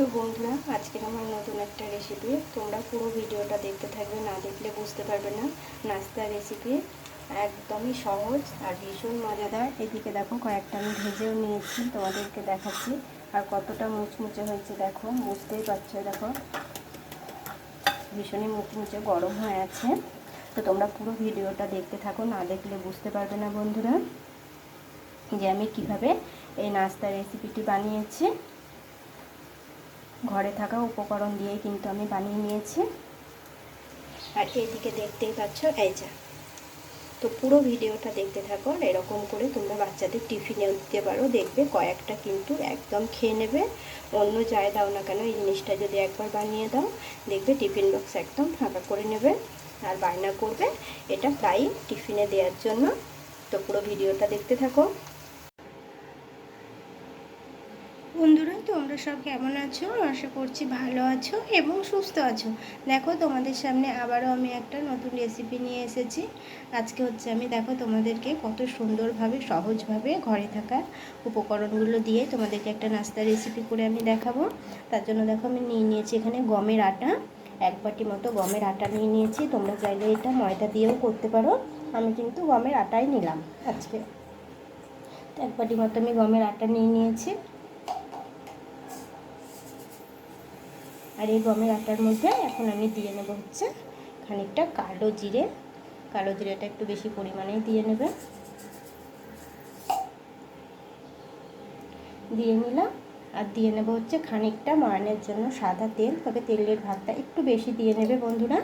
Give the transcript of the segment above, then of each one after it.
তো বন্ধুরা, আজকের আমার নতুন একটা রেসিপি তোমরা পুরো ভিডিওটা দেখতে থাকবে, না দেখলে বুঝতে পারবে না। নাস্তার রেসিপি একদমই সহজ আর ভীষণ মজাদার। এদিকে দেখো, কয়েকটা আমি ভেজেও নিয়েছি, তোমাদেরকে দেখাচ্ছি। আর কতটা মুচমুচে হয়েছে দেখো, বুঝতেই পারছ দেখো। ভীষণই মুচমুচে গরম হয়ে আছে। তো তোমরা পুরো ভিডিওটা দেখতে থাকো, না দেখলে বুঝতে পারবে না বন্ধুরা, যে আমি কীভাবে এই নাস্তার রেসিপিটি বানিয়েছি। ঘরে থাকা উপকরণ দিয়েই কিন্তু আমি বানিয়ে নিয়েছি। আর এদিকে দেখতেই পাচ্ছ, এই যা। তো পুরো ভিডিওটা দেখতে থাকো এরকম করে তোমরা বাচ্চাদের টিফিনেও দিতে পারো। দেখবে কয়েকটা কিন্তু একদম খেয়ে নেবে। অন্য যায় দাও না কেন, এই জিনিসটা যদি একবার বানিয়ে দাও, দেখবে টিফিন বক্স একদম ফাঁকা করে নেবে আর বায়না করবে। এটা প্রায় টিফিনে দেওয়ার জন্য। তো পুরো ভিডিওটা দেখতে থাকো বন্ধুরা তোমরা সব কেমন আছো? আশা করছি ভালো আছো এবং সুস্থ আছো। দেখো, তোমাদের সামনে আবারও আমি একটা নতুন রেসিপি নিয়ে এসেছি। আজকে হচ্ছে আমি, দেখো, তোমাদেরকে কত সুন্দরভাবে, সহজভাবে ঘরে থাকা উপকরণগুলো দিয়ে তোমাদেরকে একটা নাস্তা রেসিপি করে আমি দেখাবো। তার জন্য দেখো, আমি নিয়ে নিয়েছি এখানে গমের আটা। এক বাটি মতো গমের আটা নিয়ে নিয়েছি। তোমরা চাইলে এটা ময়দা দিয়েও করতে পারো। আমি কিন্তু গমের আটাই নিলাম আজকে। এক বাটি মতো আমি গমের আটা নিয়ে নিয়েছি। আর এই গমের আটার মধ্যে এখন আমি দিয়ে নেব হচ্ছে খানিকটা কালো জিরে। কালো জিরেটা একটু বেশি পরিমাণেই দিয়ে নেবে দিয়ে নিলাম আর দিয়ে নেব হচ্ছে খানিকটা ময়ানের জন্য সাদা তেল, তবে তেলের ভাগটা একটু বেশি দিয়ে নেবে বন্ধুরা।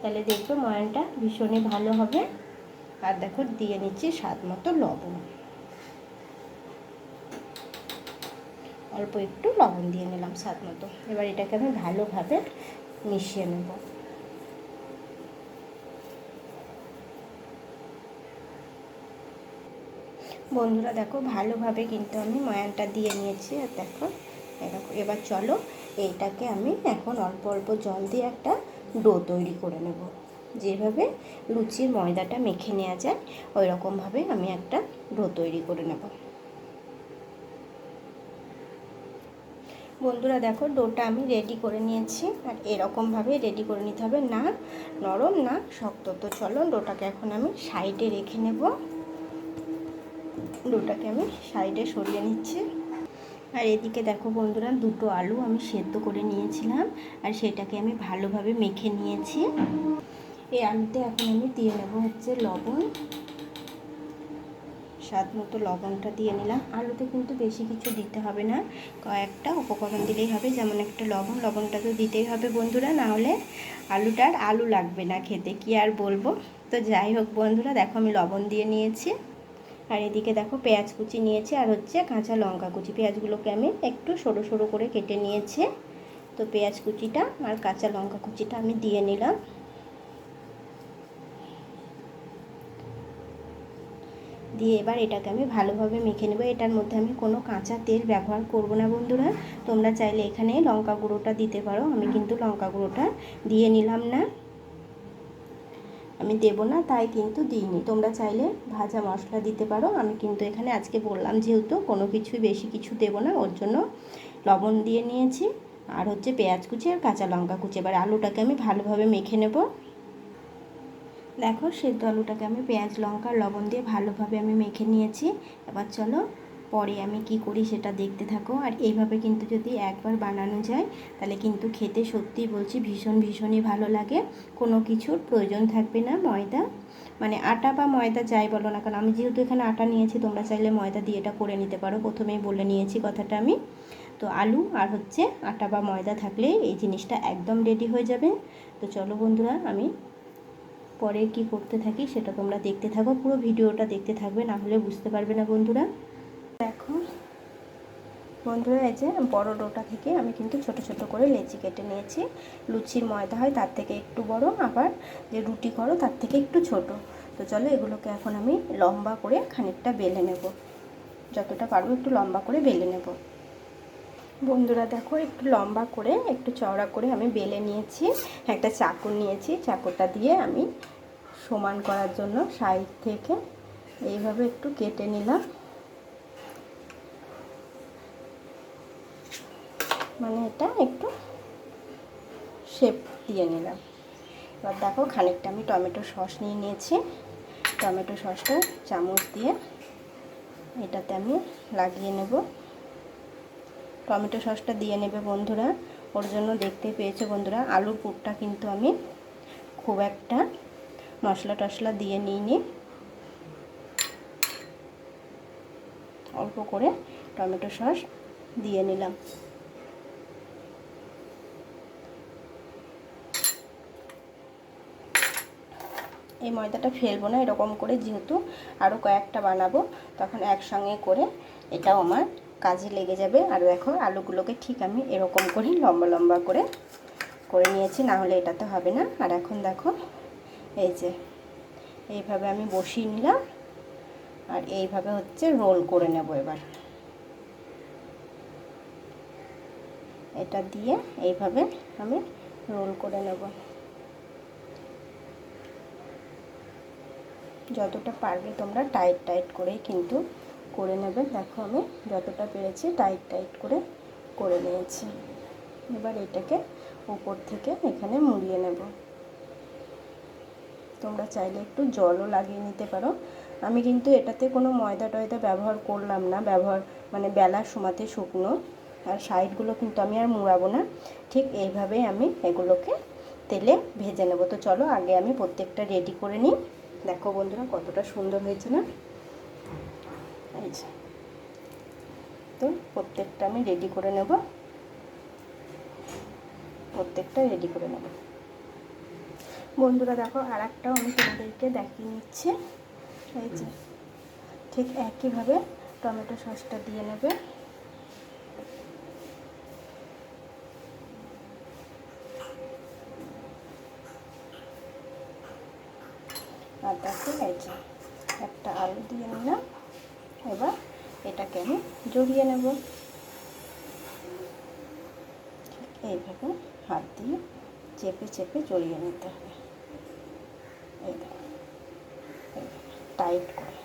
তাহলে দেখবে ময়ানটা ভীষণই ভালো হবে। আর দেখো দিয়ে নিচ্ছি স্বাদ মতো লবণ। অল্প একটু লবণ দিয়ে নিলাম স্বাদ মতো। এবার এটাকে আমি ভালোভাবে মিশিয়ে নেব। বন্ধুরা, দেখো, ভালোভাবে কিন্তু আমি ময়ানটা দিয়ে নিয়েছি। আর দেখো দেখো, এবার চলো এইটাকে আমি এখন অল্প অল্প জল দিয়ে একটা ডো তৈরি করে নেব। যেভাবে লুচির ময়দাটা মেখে নেওয়া যায় ওই রকমভাবে আমি একটা ডো তৈরি করে নেব। বন্ধুরা দেখো, ডোটা আমি রেডি করে নিয়েছি। আর এরকমভাবে রেডি করে নিতে হবে। না, নরম, না শক্ত। তো চলো, ডোটাকে এখন আমি সাইডে রেখে নেব। ডোটাকে আমি সাইডে সরিয়ে নিচ্ছি। আর এদিকে দেখো বন্ধুরা, দুটো আলু আমি সেদ্ধ করে নিয়েছিলাম। আর সেটাকে আমি ভালোভাবে মেখে নিয়েছি। এই আলুতে এখন আমি দিয়ে নেব হচ্ছে লবণ। স্বাদ মতো লবণটা দিয়ে নিলাম। আলুতে কিন্তু বেশি কিছু দিতে হবে না। কয়েকটা উপকরণ দিলেই হবে। যেমন একটা লবণ, লবণটা তো দিতেই হবে বন্ধুরা। না হলে আলুটার আলু লাগবে না খেতে। কি আর বলব? তো যাই হোক বন্ধুরা, দেখো আমি লবণ দিয়ে নিয়েছি। আর এদিকে দেখো পেঁয়াজ কুচি নিয়েছি। আর হচ্ছে কাঁচা লঙ্কা কুচি। পেঁয়াজগুলোকে আমি একটু সরু সরু করে কেটে নিয়েছি। তো পেঁয়াজ কুচিটা আর কাঁচা লঙ্কা কুচিটা আমি দিয়ে নিলাম। দিয়ে এবার এটাকে আমি ভালোভাবে মেখে নেব। এটার মধ্যে আমি কোনো কাঁচা তেল ব্যবহার করব না বন্ধুরা। তোমরা চাইলে এখানে লঙ্কা গুঁড়োটা দিতে পারো। আমি কিন্তু লঙ্কা গুঁড়োটা দিয়ে নিলাম না। আমি দেবো না, তাই কিন্তু দিইনি। তোমরা চাইলে ভাজা মশলা দিতে পারো। আমি কিন্তু এখানে আজকে বললাম যেহেতু কোনো কিছুই বেশি কিছু দেবো না, ওর জন্য লবণ দিয়ে নিয়েছি। আর হচ্ছে পেঁয়াজ কুচি আর কাঁচা লঙ্কা কুচি। এবার আলুটাকে আমি ভালোভাবে মেখে নেব। দেখো সেদ্ধ আলুটাকে আমি পেঁয়াজ, লঙ্কা লবণ দিয়ে ভালোভাবে আমি মেখে নিয়েছি। এবার চলো পরে আমি কি করি সেটা দেখতে থাকো। আর এইভাবে কিন্তু যদি একবার বানানো যায়, তাহলে কিন্তু খেতে সত্যি বলছি ভীষণ, ভীষণই ভালো লাগে। কোনো কিছুর প্রয়োজন থাকবে না ময়দা। মানে আটা বা ময়দা যাই বলো না কারণ আমি যেহেতু এখানে আটা নিয়েছি, তোমরা চাইলে ময়দা দিয়ে এটা করে নিতে পারো। প্রথমেই বলে নিয়েছি কথাটা আমি। তো আলু আর হচ্ছে আটা বা ময়দা থাকলে এই জিনিসটা একদম রেডি হয়ে যাবে। তো চলো বন্ধুরা, আমি পরে কি করতে থাকি সেটা তোমরা দেখতে থাকো। পুরো ভিডিওটা দেখতে থাকবে, না হলে বুঝতে পারবে না বন্ধুরা। দেখো, বন্ধুরা, এই যে বড় ডোটা থেকে আমি কিন্তু ছোট ছোট করে লেচি কেটে নিয়েছি। লুচির ময়দা হয়, তার থেকে একটু বড়, আবার যে রুটি করো, তার থেকে একটু ছোট। তো চলো, এগুলোকে এখন আমি লম্বা করে খানিকটা বেলে নেব। যতটা পারব একটু লম্বা করে বেলে নেব। বন্ধুরা দেখো, একটু লম্বা করে, একটু চওড়া করে আমি বেলে নিয়েছি, একটা চাকু নিয়েছি। চাকুটা দিয়ে আমি সমান করার জন্য সাইড থেকে এইভাবে একটু কেটে নিলাম। মানে এটা একটু শেপ দিয়ে নিলাম। এবার দেখো, খানিকটা আমি টমেটো সস নিয়ে নিয়েছি। টমেটো সসটা চামচ দিয়ে এটাতে আমি লাগিয়ে নেব। টমেটো সসটা দিয়ে নেবে বন্ধুরা। ওর জন্য দেখতে পেয়েছে বন্ধুরা, আলুর পুরটা কিন্তু আমি খুব একটা মশলা টশলা দিয়ে নিইনি। অল্প করে টমেটো সস দিয়ে নিলাম। এই ময়দাটা ফেলব না, এরকম করে যেহেতু আরও কয়েকটা বানাবো, তখন একসঙ্গে করে এটাও আমার কাজে লেগে যাবে। আর দেখো আলুগুলোকে ঠিক আমি এরকম করে লম্বা লম্বা করে করে নিয়েছি, না হলে এটা তো হবে না। আর এখন দেখো, এই যে, এইভাবে আমি বসিয়ে নিলাম। আর এইভাবে হচ্ছে রোল করে নেব এবার। এটা দিয়ে এইভাবে আমি রোল করে নেব। যতটা পারবে তোমরা টাইট টাইট করেই কিন্তু করে নেবে। দেখো আমি যতটা পেরেছি টাইট টাইট করে করে নিয়েছি। এবার এটাকে উপর থেকে এখানে মুড়িয়ে নেব। তোমরা চাইলে একটু জলও লাগিয়ে নিতে পারো। আমি কিন্তু এটাতে কোনো ময়দা টয়দা ব্যবহার করলাম না। ব্যবহার মানে বেলার সময়তে শুকনো। আর সাইডগুলো কিন্তু আমি আর মুড়াবো না। ঠিক এইভাবেই আমি এগুলোকে তেলে ভেজে নেব। তো চলো আগে আমি প্রত্যেকটা রেডি করে নিই। দেখো বন্ধুরা কতটা সুন্দর হয়েছে না? এই যে তো প্রত্যেকটা আমি রেডি করে নেব। প্রত্যেকটা রেডি করে নেব। বন্ধুরা, দেখো আর একটাও আমি তোমাদেরকে দেখিয়ে নিচ্ছি। এই যে, ঠিক একইভাবে টমেটো সসটা দিয়ে নেবে। আর দেখো, এই যে একটা আলু দিয়ে নিলাম। এবার এটাকে আমি জড়িয়ে নেব। এইভাবে হাত দিয়ে চেপে চেপে জড়িয়ে নিতে হবে। এই টাইট করে।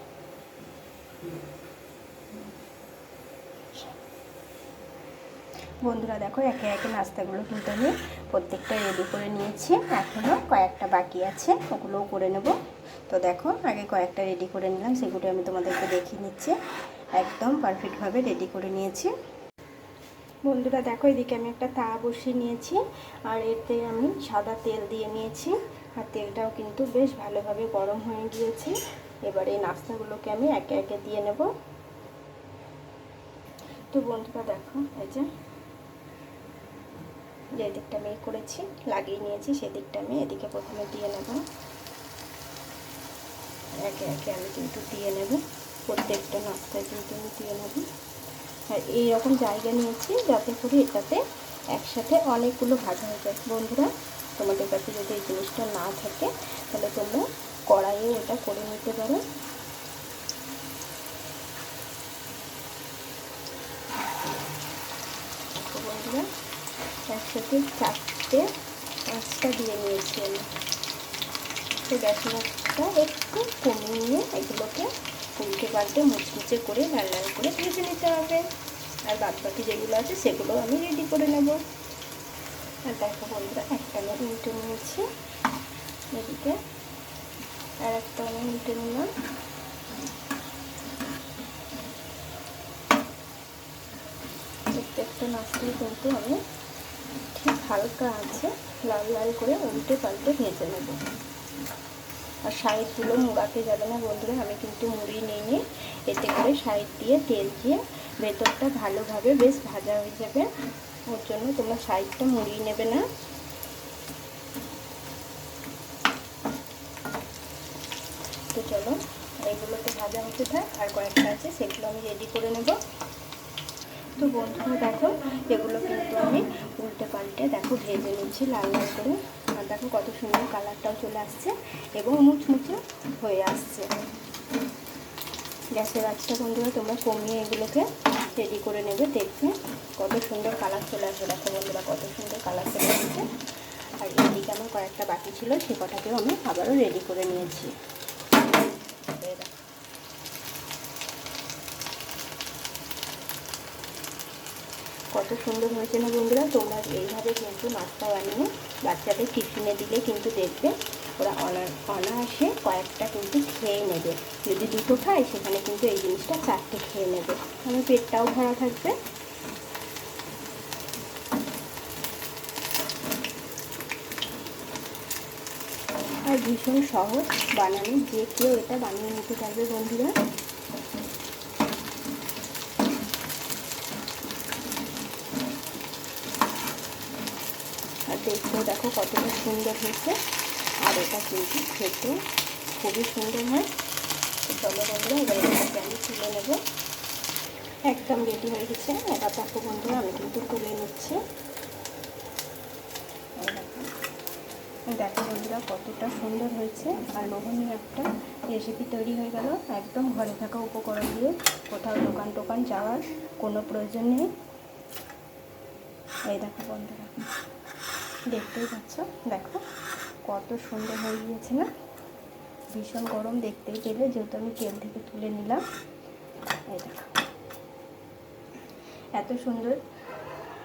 বন্ধুরা দেখো, একে একে নাস্তাগুলো কিন্তু আমি প্রত্যেকটা রেডি করে নিয়েছি। এখনও কয়েকটা বাকি আছে, ওগুলোও করে নেব। তো দেখো, আগে কয়েকটা রেডি করে নিলাম, সেগুলো আমি তোমাদেরকে দেখিয়ে নিচ্ছি। একদম পারফেক্টভাবে রেডি করে নিয়েছি। বন্ধুরা, দেখো, এদিকে আমি একটা তা বসিয়ে নিয়েছি, আর এতে আমি সাদা তেল দিয়ে নিয়েছি। আর তেলটাও কিন্তু বেশ ভালোভাবে গরম হয়ে গিয়েছে। এবার এই নাস্তাগুলোকে আমি একে একে দিয়ে নেব। তো বন্ধুরা, দেখো, এই যে যে দিকটা আমি করেছি, লাগিয়ে নিয়েছি, সেদিকটা আমি এদিকে প্রথমে দিয়ে নেব। একে একে আমি কিন্তু দিয়ে নেব। প্রত্যেকটা নাস্তায় কিন্তু আমি দিয়ে নেব। আর এইরকম জায়গা নিয়েছি যাতে করে এটাতে একসাথে অনেকগুলো ভাজা হয়ে যায়। বন্ধুরা, তোমাদের কাছে যদি এই জিনিসটা না থাকে, তাহলে তোমরা কড়াইয়ে ওটা করে নিতে পারো। বন্ধুরা, একসাথে চারটে পাঁচটা দিয়ে নিয়েছি আমি। একটু কমিয়ে এগুলোকে উল্টে পাল্টে মুচমুচে করে লাল লাল করে ভেজে নিতে হবে। আর বাদ বাকি যেগুলো আছে সেগুলো আমি রেডি করে নেব। আর দেখো বন্ধুরা, একটা আমি উল্টে নিয়েছি। এদিকে আর একটা আমি উল্টে নিলাম। প্রত্যেকটা নাস্তায় কিন্তু আমি ঠিক হালকা আছে লাল লাল করে উল্টে পাল্টে ভেজে নেব। আর সাইডগুলো মুড়াতে যাবে না বন্ধুরা, আমি কিন্তু মুড়ি নিয়ে এতে করে সাইড দিয়ে তেল দিয়ে ভেতরটা ভালোভাবে বেশ ভাজা হয়ে যাবে। ওর জন্য তোমরা সাইডটা মুড়িয়ে নেবে না। তো চলো এইগুলো তো ভাজা হতে থাক, আর কয়েকটা আছে সেগুলো আমি রেডি করে নেব। তো বন্ধুরা দেখো, এগুলো কিন্তু আমি উল্টে পাল্টে, দেখো, ভেজে নিচ্ছি লাল লাল করে। দেখো কত সুন্দর কালারটাও চলে আসছে এবং মুচমুচে হয়ে আসছে। গ্যাসের আঁচটা বন্ধুরা, তোমরা কমিয়ে এগুলোকে রেডি করে নেবে, দেখবে কত সুন্দর কালার চলে আসবে দেখো বন্ধুরা, কত সুন্দর কালার চলে আসছে। আর এদিকে আমার কয়েকটা বাকি ছিল, সে কটাকেও আমি আবারও রেডি করে নিয়েছি। কত সুন্দর হয়েছে না বন্ধুরা? তোমরা এইভাবে কিন্তু নাস্তা বানিয়ে বাচ্চাদের টিফিনে দিলে কিন্তু দেখবে ওরা অনা, অনায়াসে কয়েকটা কিন্তু খেয়ে নেবে। যদি দুটো খায়, সেখানে কিন্তু এই জিনিসটা চারটে খেয়ে নেবে। আমার পেটটাও ভরা থাকবে। আর ভীষণ সহজ বানানো। যে কেউ এটা বানিয়ে নিতে পারবে বন্ধুরা। আর দেখতেও দেখো কতটা সুন্দর হয়েছে। আর এটা কিন্তু খেতে খুবই সুন্দর হয়। চলো বন্ধুরা আমি তুলে নেব। একদম রেডি হয়ে গেছে। এবার দেখো বন্ধুরা, আমি কিন্তু তুলে নিচ্ছি। দেখো। বন্ধুরা, কতটা সুন্দর হয়েছে। আর লোভনীয় একটা রেসিপি তৈরি হয়ে গেল। একদম ঘরে থাকা উপকরণ দিয়ে। কোথাও দোকান টোকান যাওয়ার কোনো প্রয়োজন নেই। এই দেখো বন্ধুরা। দেখতেই পাচ্ছ? দেখো, কত সুন্দর হয়ে গিয়েছে না? ভীষণ গরম দেখতেই পেলে, যেহেতু আমি তেল থেকে তুলে নিলাম। এই দেখো। এত সুন্দর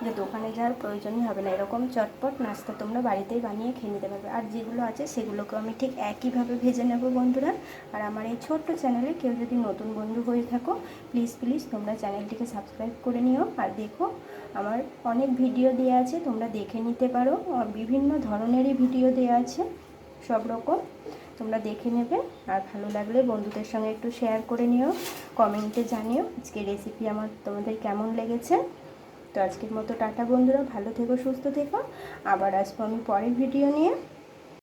যে দোকানে যাওয়ার প্রয়োজনই হবে না। এরকম চটপট নাস্তা তোমরা বাড়িতেই বানিয়ে খেয়ে নিতে পারবে। আর যেগুলো আছে সেগুলোকেও আমি ঠিক একইভাবে ভেজে নেব বন্ধুরা। আর আমার এই ছোট্ট চ্যানেলে কেউ যদি নতুন বন্ধু হয়ে থাকো প্লিজ প্লিজ তোমরা চ্যানেলটিকে সাবস্ক্রাইব করে নিও। আর দেখো, আমার অনেক ভিডিও দেওয়া আছে, তোমরা দেখে নিতে পারো। বিভিন্ন ধরনেরই ভিডিও দেওয়া আছে, সব রকম। তোমরা দেখে নেবে। আর ভালো লাগলে বন্ধুদের সঙ্গে একটু শেয়ার করে নিও কমেন্টে জানিও। আজকে রেসিপি আমার তোমাদের কেমন লেগেছে? তো আজকের মতো টাটা বন্ধুরা, ভালো থেকো, সুস্থ থেকো। আবার আসব আমি পরের ভিডিও নিয়ে।